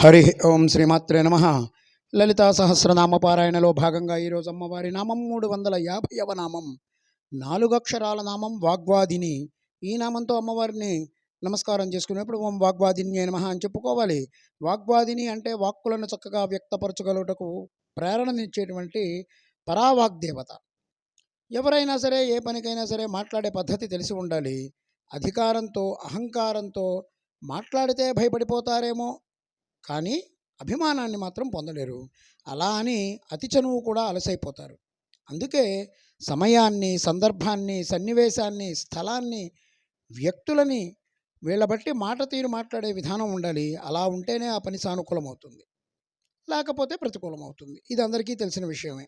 హరి ఓం శ్రీమాత్రే నమ. లలితా సహస్రనామ పారాయణలో భాగంగా ఈరోజు అమ్మవారి నామం మూడు వందల యాభైవ నామం. నాలుగు అక్షరాల నామం వాగ్వాదిని. ఈ నామంతో అమ్మవారిని నమస్కారం చేసుకునేప్పుడు ఓం వాగ్వాదిని నమ అని చెప్పుకోవాలి. వాగ్వాదిని అంటే వాక్కులను చక్కగా వ్యక్తపరచగలుగుటకు ప్రేరణనిచ్చేటువంటి పరావాగ్దేవత. ఎవరైనా సరే ఏ పనికైనా సరే మాట్లాడే పద్ధతి తెలిసి ఉండాలి. అధికారంతో అహంకారంతో మాట్లాడితే భయపడిపోతారేమో కానీ అభిమానాన్ని మాత్రం పొందలేరు. అలా అని అతి చనువు కూడా అలసైపోతారు. అందుకే సమయాన్ని సందర్భాన్ని సన్నివేశాన్ని స్థలాన్ని వ్యక్తులని వీళ్ళ బట్టి మాట తీరు మాట్లాడే విధానం ఉండాలి. అలా ఉంటేనే ఆ పని సానుకూలం అవుతుంది లేకపోతే ప్రతికూలం అవుతుంది ఇది అందరికీ తెలిసిన విషయమే.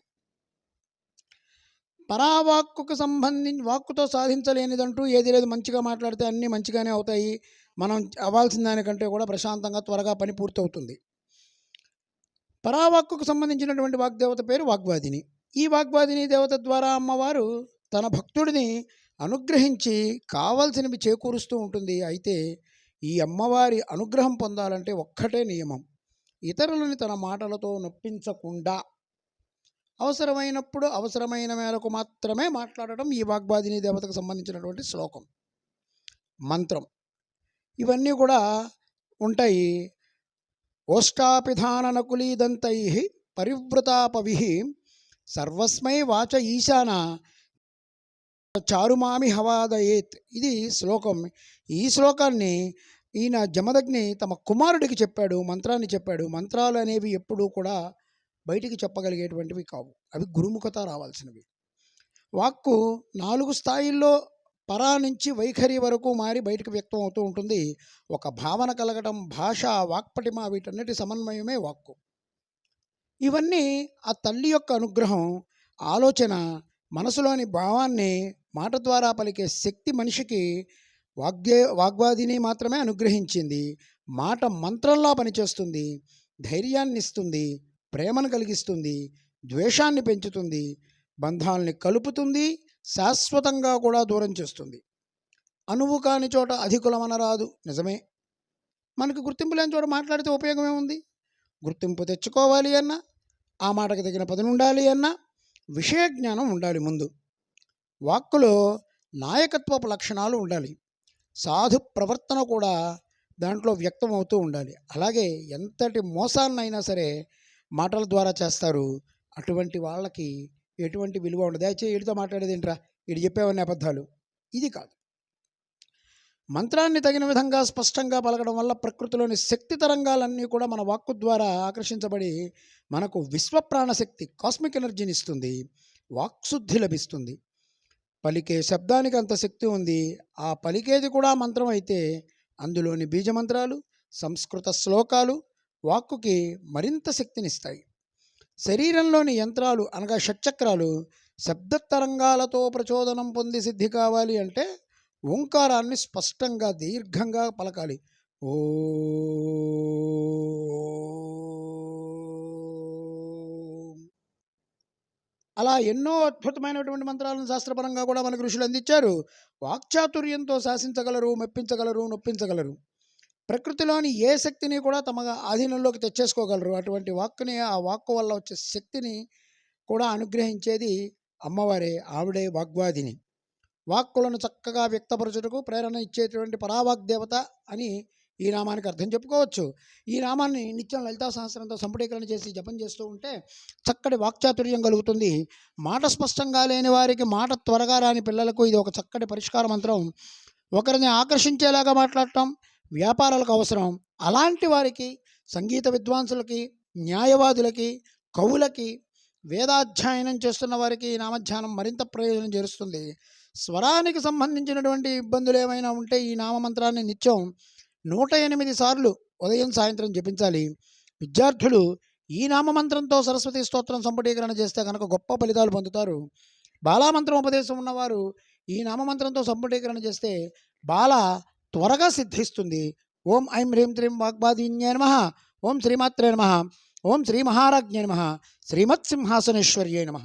పరావాక్కుకు సంబంధించి వాక్కుతో సాధించలేనిదంటూ ఏది లేదు. మంచిగా మాట్లాడితే అన్నీ మంచిగానే అవుతాయి. మనం అవ్వాల్సిన దానికంటే కూడా ప్రశాంతంగా త్వరగా పని పూర్తవుతుంది. పరావాక్కుకు సంబంధించినటువంటి వాగ్దేవత పేరు వాగ్వాదిని. ఈ వాగ్వాదిని దేవత ద్వారా అమ్మవారు తన భక్తుడిని అనుగ్రహించి కావలసినవి చేకూరుస్తూ ఉంటుంది. అయితే ఈ అమ్మవారి అనుగ్రహం పొందాలంటే ఒక్కటే నియమం. ఇతరులని తన మాటలతో నొప్పించకుండా అవసరమైనప్పుడు అవసరమైన మేరకు మాత్రమే మాట్లాడటం ఈ వాగ్వాదిని దేవతకు సంబంధించినటువంటి శ్లోకం. మంత్రం. ఇవన్నీ కూడా ఉంటాయి. ఓష్టాపిధాన నకులీదంతై పరివృతాపవి సర్వస్మై వాచ ఈశాన చారుమామి హవాదయేత్. ఇది శ్లోకం. ఈ శ్లోకాన్ని ఈయన జమదగ్ని తమ కుమారుడికి చెప్పాడు మంత్రాన్ని చెప్పాడు. మంత్రాలు అనేవి ఎప్పుడూ కూడా బయటికి చెప్పగలిగేటువంటివి కావు. అవి గురుముఖత రావాల్సినవి. వాక్కు నాలుగు స్థాయిల్లో పరా నుంచి వైఖరి వరకు మారి బయటకు వ్యక్తం అవుతూ ఉంటుంది. ఒక భావన కలగటం భాష వాక్పటిమ వీటన్నిటి సమన్వయమే వాక్కు. ఇవన్నీ ఆ తల్లి యొక్క అనుగ్రహం ఆలోచన మనసులోని భావాన్ని మాట ద్వారా పలికే శక్తి మనిషికి వాగ్దే వాగ్వాదిని మాత్రమే అనుగ్రహించింది. మాట మంత్రంలా పనిచేస్తుంది. ధైర్యాన్ని ఇస్తుంది ప్రేమను కలిగిస్తుంది ద్వేషాన్ని పెంచుతుంది బంధాలని కలుపుతుంది శాశ్వతంగా కూడా దూరం చేస్తుంది. అనువు కాని చోట అధికులమనరాదు నిజమే. మనకు గుర్తింపు లేని చోట మాట్లాడితే ఉపయోగమే ఉంది గుర్తింపు తెచ్చుకోవాలి అన్నా ఆ మాటకి తగిన పదనుండాలి అన్నా విషయ జ్ఞానం ఉండాలి ముందు. వాక్కులో నాయకత్వపు లక్షణాలు ఉండాలి. సాధు ప్రవర్తన కూడా దాంట్లో వ్యక్తం అవుతూ ఉండాలి. అలాగే ఎంతటి మోసాన్నైనా సరే మాటల ద్వారా చేస్తారు. అటువంటి వాళ్ళకి ఎటువంటి విలువ ఉండదు. దయచేసి వీడితో మాట్లాడేది ఏంట్రా? వీడు చెప్పేవన్నీ అబద్ధాలు. ఇది కాదు. మంత్రాన్ని తగిన విధంగా స్పష్టంగా పలకడం వల్ల ప్రకృతిలోని శక్తి తరంగాలన్నీ కూడా మన వాక్కు ద్వారా ఆకర్షించబడి మనకు విశ్వప్రాణశక్తి కాస్మిక్ ఎనర్జీని ఇస్తుంది. వాక్శుద్ధి లభిస్తుంది. పలికే శబ్దానికి అంత శక్తి ఉంది. ఆ పలికేది కూడా మంత్రం అయితే అందులోని బీజమంత్రాలు సంస్కృత శ్లోకాలు వాక్కుకి మరింత శక్తినిస్తాయి. శరీరంలోని యంత్రాలు అనగా షట్చక్రాలు శబ్ద తరంగాలతో ప్రచోదనం పొంది సిద్ధి కావాలి అంటే ఓంకారాన్ని స్పష్టంగా దీర్ఘంగా పలకాలి. ఓ అలా ఎన్నో అద్భుతమైనటువంటి మంత్రాలను శాస్త్రపరంగా కూడా మనకు ఋషులు అందించారు. వాక్చాతుర్యంతో శాసించగలరు మెప్పించగలరు నొప్పించగలరు. ప్రకృతిలోని ఏ శక్తిని కూడా తమ ఆధీనంలోకి తెచ్చేసుకోగలరు. అటువంటి వాక్కుని ఆ వాక్కు వల్ల వచ్చే శక్తిని కూడా అనుగ్రహించేది అమ్మవారే ఆవిడే వాగ్వాదిని. వాక్కులను చక్కగా వ్యక్తపరచుటకు ప్రేరణ ఇచ్చేటువంటి పరావాగ్దేవత అని ఈ నామానికి అర్థం చెప్పుకోవచ్చు. ఈ నామాన్ని నిత్యం లలితా సహస్రంతో సంపుటీకరణ చేసి జపం చేస్తూ ఉంటే చక్కటి వాక్చాతుర్యం కలుగుతుంది. మాట స్పష్టంగా లేని వారికి మాట త్వరగా రాని పిల్లలకు ఇది ఒక చక్కటి పరిష్కార మంత్రం. ఒకరిని ఆకర్షించేలాగా మాట్లాడటం వ్యాపారాలకు అవసరం. అలాంటి వారికి సంగీత విద్వాంసులకి న్యాయవాదులకి కవులకి వేదాధ్యయనం చేస్తున్న వారికి ఈ నామధ్యానం మరింత ప్రయోజనం చేరుస్తుంది. స్వరానికి సంబంధించినటువంటి ఇబ్బందులు ఏమైనా ఉంటే ఈ నామమంత్రాన్ని నిత్యం నూట ఎనిమిది సార్లు ఉదయం సాయంత్రం జపించాలి. విద్యార్థులు ఈ నామమంత్రంతో సరస్వతి స్తోత్రం సంపుటీకరణ చేస్తే కనుక గొప్ప ఫలితాలు పొందుతారు. బాలామంత్రం ఉపదేశం ఉన్నవారు ఈ నామమంత్రంతో సంపుటీకరణ చేస్తే బాల త్వరగా సిద్ధిస్తుంది. ఓం ఐం హ్రీం త్రీం వాగ్బాదీన్యే నమ. ఓం శ్రీమాత్రే నమ. ఓం శ్రీ మహారాజ్ఞే నమ. శ్రీమత్సింహాసనేశ్వర్యే నమ.